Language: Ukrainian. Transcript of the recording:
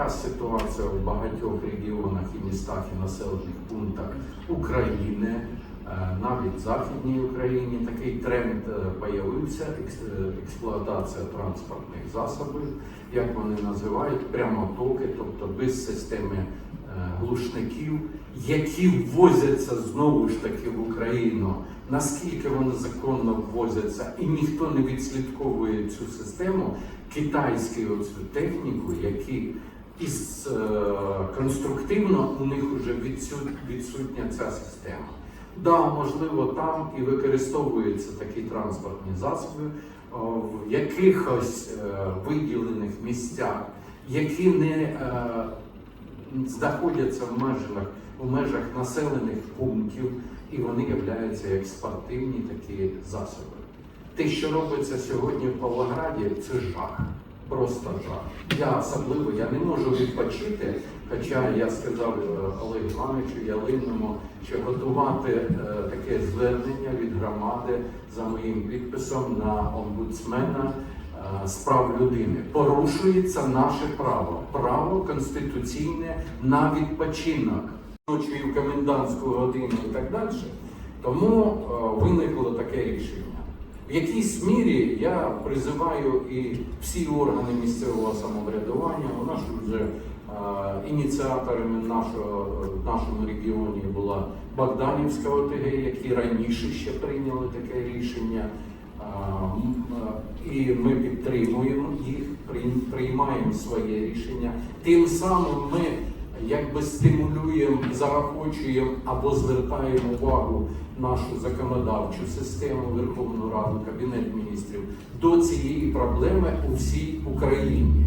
така ситуація в багатьох регіонах і містах і населених пунктах України, е, навіть в Західній Україні такий тренд е, появився е, експлуатація транспортних засобів, як вони називають, прямотоки, тобто без системи е, глушників, які ввозяться знову ж таки в Україну. Наскільки вони законно ввозяться, і ніхто не відслідковує цю систему, китайську оцю техніку, які із е, конструктивно у них вже відсутня ця система. Да, можливо, там і використовуються такі транспортні засоби в якихось е, виділених місцях, які не е, знаходяться в межах, в межах населених пунктів, і вони являються як спортивні такі засоби. Те, що робиться сьогодні в Павлограді, це жах. Просто жах. Я особливо я не можу відпочити, хоча я сказав е, Олегу Івановичу Ялинному, що готувати е, таке звернення від громади за моїм підписом на омбудсмена е, з прав людини. Порушується наше право, право конституційне на відпочинок ночі в комендантську годину і так далі. Тому е, виникло таке рішення. В якійсь мірі я призиваю і всі органи місцевого самоврядування. У нас вже е, ініціаторами нашого в нашому регіоні була Богданівська ОТГ, які раніше ще прийняли таке рішення. Е, І ми підтримуємо їх, приймаємо своє рішення. Тим самим ми якби стимулюємо, заохочуємо або звертаємо увагу нашу законодавчу систему Верховну Раду, Кабінет міністрів до цієї проблеми у всій Україні.